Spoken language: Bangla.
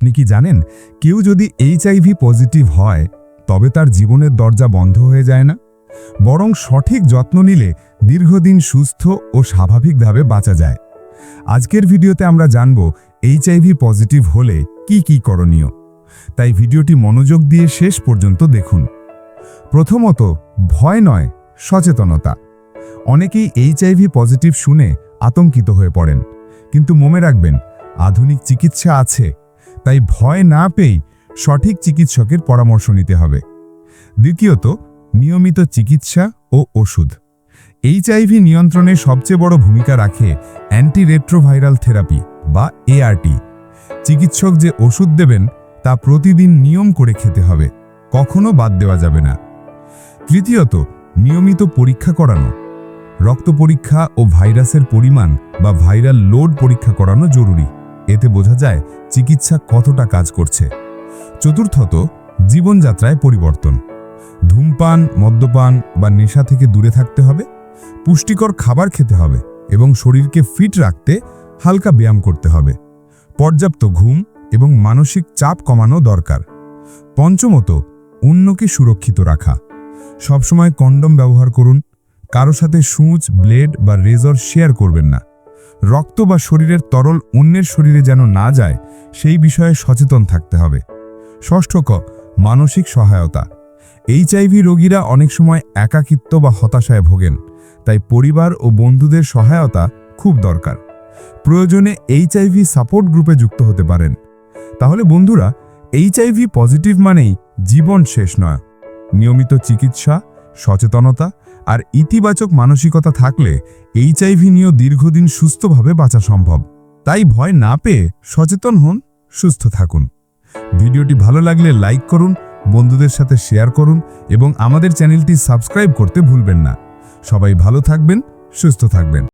আপনি কি জানেন, কেউ যদি এইচআইভি পজিটিভ হয়, তবে তার জীবনের দরজা বন্ধ হয়ে যায় না? বরং সঠিক যত্ন নিলে দীর্ঘদিন সুস্থ ও স্বাভাবিকভাবে বাঁচা যায়। আজকের ভিডিওতে আমরা জানব এইচআইভি পজিটিভ হলে কি কি করণীয়। তাই ভিডিওটি মনোযোগ দিয়ে শেষ পর্যন্ত দেখুন। প্রথমত, ভয় নয়, সচেতনতা। অনেকেই এইচআইভি পজিটিভ শুনে আতঙ্কিত হয়ে পড়েন। কিন্তু মনে রাখবেন, আধুনিক চিকিৎসা আছে। তাই ভয় না পেয়েই সঠিক চিকিৎসকের পরামর্শ নিতে হবে। দ্বিতীয়ত, নিয়মিত চিকিৎসা ও ওষুধ। এইচআইভি নিয়ন্ত্রণে সবচেয়ে বড় ভূমিকা রাখে অ্যান্টিরেট্রোভাইরাল থেরাপি বা এআরটি চিকিৎসক যে ওষুধ দেবেন, তা প্রতিদিন নিয়ম করে খেতে হবে, কখনো বাদ দেওয়া যাবে না। তৃতীয়ত, নিয়মিত পরীক্ষা করানো। রক্ত পরীক্ষা ও ভাইরাসের পরিমাণ বা ভাইরাল লোড পরীক্ষা করানো জরুরি। এতে বোঝা যায় চিকিৎসা কতটা কাজ করছে। চতুর্থত, জীবনযাত্রায় পরিবর্তন। ধূমপান, মদ্যপান বা নেশা থেকে দূরে থাকতে হবে, পুষ্টিকর খাবার খেতে হবে এবং শরীরকে ফিট রাখতে হালকা ব্যায়াম করতে হবে। পর্যাপ্ত ঘুম এবং মানসিক চাপ কমানো দরকার। পঞ্চমত, অন্যকে সুরক্ষিত রাখা। সবসময় কন্ডম ব্যবহার করুন, কারও সাথে সূচ, ব্লেড বা রেজর শেয়ার করবেন না। রক্ত বা শরীরের তরল অন্যের শরীরে যেন না যায়, সেই বিষয়ে সচেতন থাকতে হবে। ষষ্ঠ ক, মানসিক সহায়তা। এইচআইভি রোগীরা অনেক সময় একাকিত্ব বা হতাশায় ভোগেন, তাই পরিবার ও বন্ধুদের সহায়তা খুব দরকার। প্রয়োজনে এইচআইভি সাপোর্ট গ্রুপে যুক্ত হতে পারেন। তাহলে বন্ধুরা এইচআইভি পজিটিভ মানেই জীবন শেষ নয়। নিয়মিত চিকিৎসা, সচেতনতা আর ইতিবাচক মানসিকতা থাকলে এইচআইভি নিয়েও দীর্ঘদিন সুস্থভাবে বাঁচা সম্ভব। তাই ভয় না পেয়ে সচেতন হন, সুস্থ থাকুন। ভিডিওটি ভালো লাগলে লাইক করুন, বন্ধুদের সাথে শেয়ার করুন এবং আমাদের চ্যানেলটি সাবস্ক্রাইব করতে ভুলবেন না। সবাই ভালো থাকবেন, সুস্থ থাকবেন।